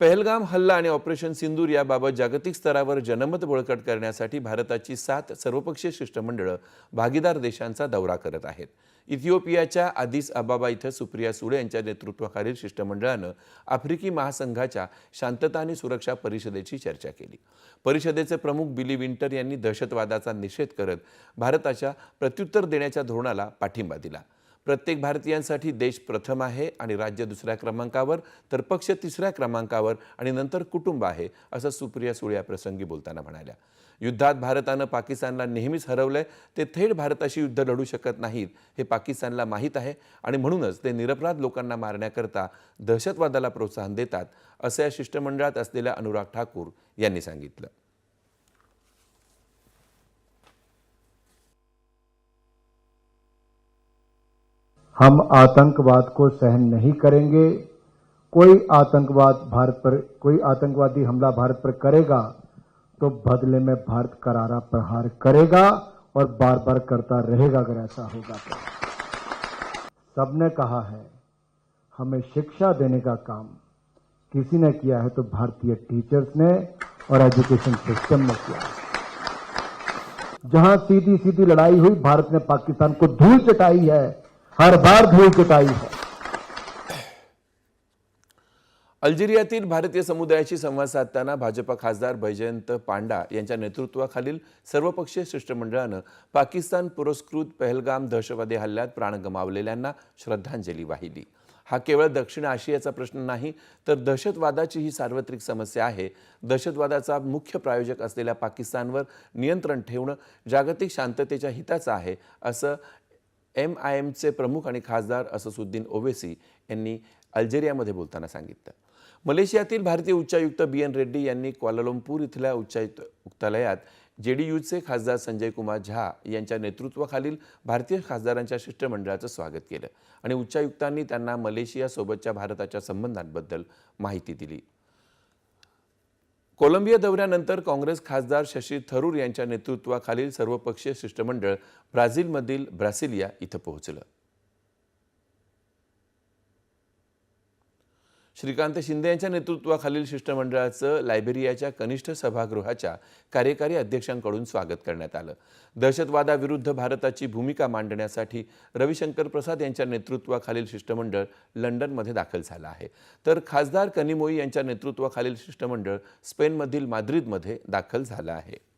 पहलगाम हल्ला आणि ऑपरेशन सिंदूर याबाबत जागतिक स्तरावर जनमत बळकट करण्यासाठी भारताची सात सर्वपक्षीय शिष्टमंडळं भागीदार देशांचा दौरा करत आहेत. इथिओपियाच्या आदिस अबाबा इथं सुप्रिया सुळे यांच्या नेतृत्वाखालील शिष्टमंडळानं आफ्रिकी महासंघाच्या शांतता आणि सुरक्षा परिषदेची चर्चा केली. परिषदेचे प्रमुख बिली विंटर यांनी दहशतवादाचा निषेध करत भारताच्या प्रत्युत्तर देण्याच्या धोरणाला पाठिंबा दिला. प्रत्येक भारतीयांसाठी देश प्रथम आहे आणि राज्य दुसऱ्या क्रमांकावर तर पक्ष तिसऱ्या क्रमांकावर आणि नंतर कुटुंब आहे असं सुप्रिया सुळे या प्रसंगी बोलताना म्हणाल्या. युद्धात भारतानं पाकिस्तानला नेहमीच हरवलंय ते थेट भारताशी युद्ध लढू शकत नाहीत हे पाकिस्तानला माहीत आहे आणि म्हणूनच ते निरपराध लोकांना मारण्याकरता दहशतवादाला प्रोत्साहन देतात असं या शिष्टमंडळात असलेल्या अनुराग ठाकूर यांनी सांगितलं. हम आतंकवाद को सहन नहीं करेंगे। कोई आतंकवाद भारत पर, कोई आतंकवादी हमला भारत पर करेगा तो बदले में भारत करारा प्रहार करेगा और बार बार करता रहेगा अगर ऐसा होगा तो। सबने कहा है, हमें शिक्षा देने का काम किसी ने किया है तो भारतीय टीचर्स ने और एजुकेशन सिस्टम ने किया है। जहाँ सीधी सीधी लड़ाई हुई, भारत ने पाकिस्तान को धूल चटाई है। हर बार धूल चटाई है। अल्जेरियातील भारतीय समुदायाशी संवाद साधताना भाजपा खासदार बैजयंत पांडा यांच्या नेतृत्वाखालील सर्वपक्षीय शिष्टमंडळानं पाकिस्तान पुरस्कृत पहलगाम दहशतवादी हल्ल्यात प्राण गमावलेल्यांना श्रद्धांजली वाहिली. हा केवळ दक्षिण आशियाचा प्रश्न नाही तर दहशतवादाची ही सार्वत्रिक समस्या आहे. दहशतवादाचा मुख्य प्रायोजक असलेल्या पाकिस्तानवर नियंत्रण ठेवणं जागतिक शांततेच्या हिताचं आहे असं एम आय एमचे प्रमुख आणि खासदार अससुद्दीन ओवेसी यांनी अल्जेरियामध्ये बोलताना सांगितलं. मलेशियातील भारतीय उच्चायुक्त बी एन रेड्डी यांनी क्वालालंपूर इथल्या उच्चायुक्त डी यूचे खासदार संजय कुमार झा यांच्या नेतृत्वाखालील भारतीय खासदारांच्या शिष्टमंडळाचं स्वागत केलं आणि उच्चायुक्तांनी त्यांना मलेशियासोबतच्या भारताच्या संबंधांबद्दल माहिती दिली. कोलंबिया दौऱ्यानंतर काँग्रेस खासदार शशी थरूर यांच्या नेतृत्वाखालील सर्वपक्षीय शिष्टमंडळ ब्राझीलमधील ब्रासिलिया इथं पोहोचलं. श्रीकांत शिंदे यांच्या नेतृत्वाखालील शिष्टमंडळाचं लायबेरियाच्या कनिष्ठ सभागृहाच्या कार्यकारी अध्यक्षांकडून स्वागत करण्यात आलं. दहशतवादाविरुद्ध भारताची भूमिका मांडण्यासाठी रविशंकर प्रसाद यांच्या नेतृत्वाखालील शिष्टमंडळ लंडनमध्ये दाखल झालं आहे. तर खासदार कनिमोई यांच्या नेतृत्वाखालील शिष्टमंडळ स्पेनमधील माद्रिदमध्ये दाखल झालं आहे.